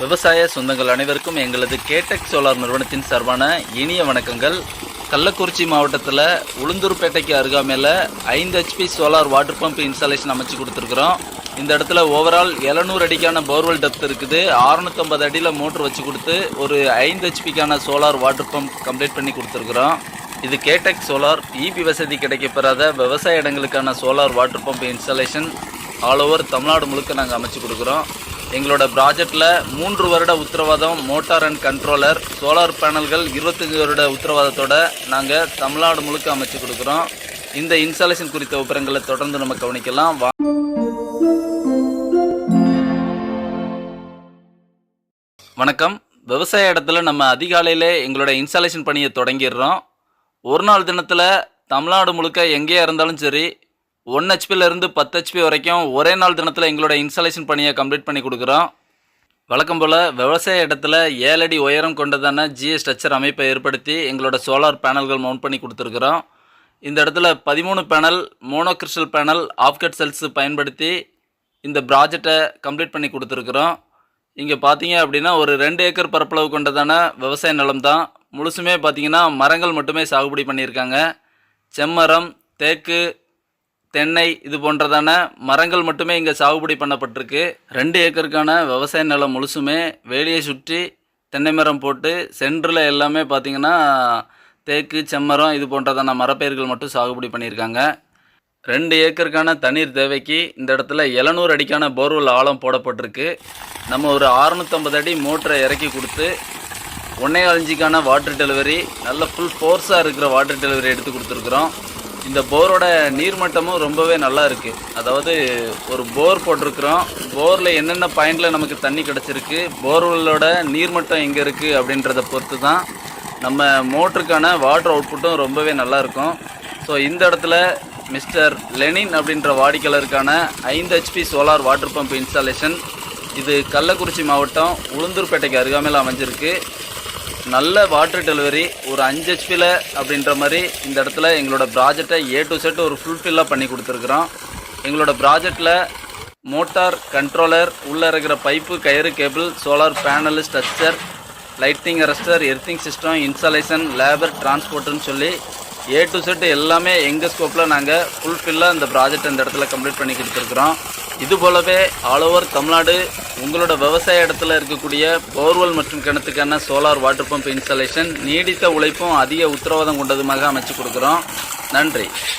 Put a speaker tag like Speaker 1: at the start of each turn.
Speaker 1: விவசாய சொந்தங்கள் அனைவருக்கும் எங்களது கேடெக் சோலார் நிறுவனத்தின் சார்பான இனிய வணக்கங்கள். கள்ளக்குறிச்சி மாவட்டத்தில் உளுந்தூர்பேட்டைக்கு அருகாமையில் ஐந்து HP solar water pump installation அமைச்சு கொடுத்துருக்குறோம். இந்த இடத்துல ஓவரால் 700 அடிக்கான போர்வெல் டெப்த் இருக்குது. 650 அடியில் மோட்டர் வச்சு கொடுத்து ஒரு ஐந்து ஹெச்பிக்கான சோலார் வாட்டர் பம்ப் கம்ப்ளீட் பண்ணி கொடுத்துருக்குறோம். இது கேடெக் சோலார் இபி வசதி கிடைக்கப்பெறாத விவசாய இடங்களுக்கான solar water pump installation all over Tamil Nadu முழுக்க நாங்கள் அமைச்சு கொடுக்குறோம். எங்களோட ப்ராஜெக்டில் மூன்று வருட உத்தரவாதம் மோட்டார் அண்ட் கண்ட்ரோலர் சோலார் பேனல்கள் இருபத்தஞ்சி வருட உத்தரவாதத்தோட நாங்கள் தமிழ்நாடு முழுக்க அமைச்சு கொடுக்குறோம். இந்த இன்ஸ்டாலேஷன் குறித்த விவரங்களை தொடர்ந்து நம்ம கவனிக்கலாம். வா வணக்கம். விவசாய இடத்துல நம்ம அதிகாலையில் எங்களோட இன்ஸ்டாலேஷன் பணியை தொடங்கிடுறோம். ஒரு நாள் தினத்தில் தமிழ்நாடு முழுக்க எங்கேயா இருந்தாலும் சரி ஒன் இருந்து பத்து ஹெச்பி வரைக்கும் ஒரே நாள் தினத்தில் எங்களோட இன்ஸ்டாலேஷன் பணியை கம்ப்ளீட் பண்ணி கொடுக்குறோம். வழக்கம் போல் விவசாய இடத்துல ஏழடி உயரம் கொண்டதான ஜிஎஸ் ஸ்ட்ரக்சர் அமைப்பை ஏற்படுத்தி எங்களோட சோலார் பேனல்கள் மவுண்ட் பண்ணி கொடுத்துருக்குறோம். இந்த இடத்துல பதிமூணு panel mono crystal panel half cut cells பயன்படுத்தி இந்த ப்ராஜெக்டை கம்ப்ளீட் பண்ணி கொடுத்துருக்குறோம். இங்கே பார்த்தீங்க அப்படின்னா ஒரு ரெண்டு ஏக்கர் பரப்பளவு கொண்டதான விவசாய நிலம் தான் முழுசுமே பார்த்தீங்கன்னா மரங்கள் மட்டுமே சாகுபடி பண்ணியிருக்காங்க. செம்மரம் தேக்கு தென்னை இது போன்றதான மரங்கள் மட்டுமே இங்கே சாகுபடி பண்ணப்பட்டிருக்கு. ரெண்டு ஏக்கருக்கான விவசாய நிலம் முழுசுமே வேலியை சுற்றி தென்னை மரம் போட்டு சென்டரில் எல்லாமே பார்த்தீங்கன்னா தேக்கு செம்மரம் இது போன்றதான மரப்பயிர்கள் மட்டும் சாகுபடி பண்ணியிருக்காங்க. ரெண்டு ஏக்கருக்கான தண்ணீர் தேவைக்கு இந்த இடத்துல 700 அடிக்கான போர்வெல் ஆழம் போடப்பட்டிருக்கு. நம்ம ஒரு 650 அடி மோட்டரை இறக்கி கொடுத்து ஒன்னே அஞ்சுக்கான வாட்டர் டெலிவரி நல்ல ஃபுல் ஃபோர்ஸாக இருக்கிற வாட்டர் டெலிவரி எடுத்து கொடுத்துருக்குறோம். இந்த போரோட நீர்மட்டமும் ரொம்பவே நல்லா இருக்குது அதாவது ஒரு போர் போட்டிருக்கிறோம். போரில் என்னென்ன பாயிண்டில் நமக்கு தண்ணி கிடச்சிருக்கு போர்வெல்லோட நீர்மட்டம் எங்கே இருக்குது அப்படின்றத பொறுத்து தான் நம்ம மோட்டருக்கான வாட்டர் அவுட்புட்டும் ரொம்பவே நல்லா இருக்கும். ஸோ இந்த இடத்துல மிஸ்டர் லெனின் அப்படின்ற வாடிக்கையாளருக்கான ஐந்து HP solar water pump installation இது கள்ளக்குறிச்சி மாவட்டம் உளுந்தூர்பேட்டைக்கு அருகாமையில் அமைஞ்சிருக்கு. நல்ல வாட்டர் டெலிவரி ஒரு அஞ்சு ஹெச்பியில் அப்படின்ற மாதிரி இந்த இடத்துல எங்களோட ப்ராஜெக்டை ஏ டு செட் ஒரு ஃபுல்ஃபில்லாக பண்ணி கொடுத்துருக்குறோம். எங்களோட ப்ராஜெக்டில் மோட்டார் கண்ட்ரோலர் உள்ளே இருக்கிற பைப்பு கயிறு cable solar panel structure lighting arrester earthing system installation labour டிரான்ஸ்போர்ட்டுன்னு சொல்லி ஏ டு செட் எல்லாமே எங்கள் ஸ்கோப்பில் நாங்கள் ஃபுல்ஃபில்லாக இந்த ப்ராஜெக்ட் இந்த இடத்துல கம்ப்ளீட் பண்ணி கொடுத்துருக்குறோம். இது போலவே ஆல் ஓவர் தமிழ்நாடு உங்களோட விவசாய இடத்துல இருக்கக்கூடிய போர்வெல் மற்றும் கிணத்துக்கான சோலார் வாட்டர் பம்ப் இன்ஸ்டாலேஷன் நீடித்த உழைப்பும் அதிக உத்தரவாதம் கொண்டதுமாக அமைச்சு கொடுக்குறோம். நன்றி.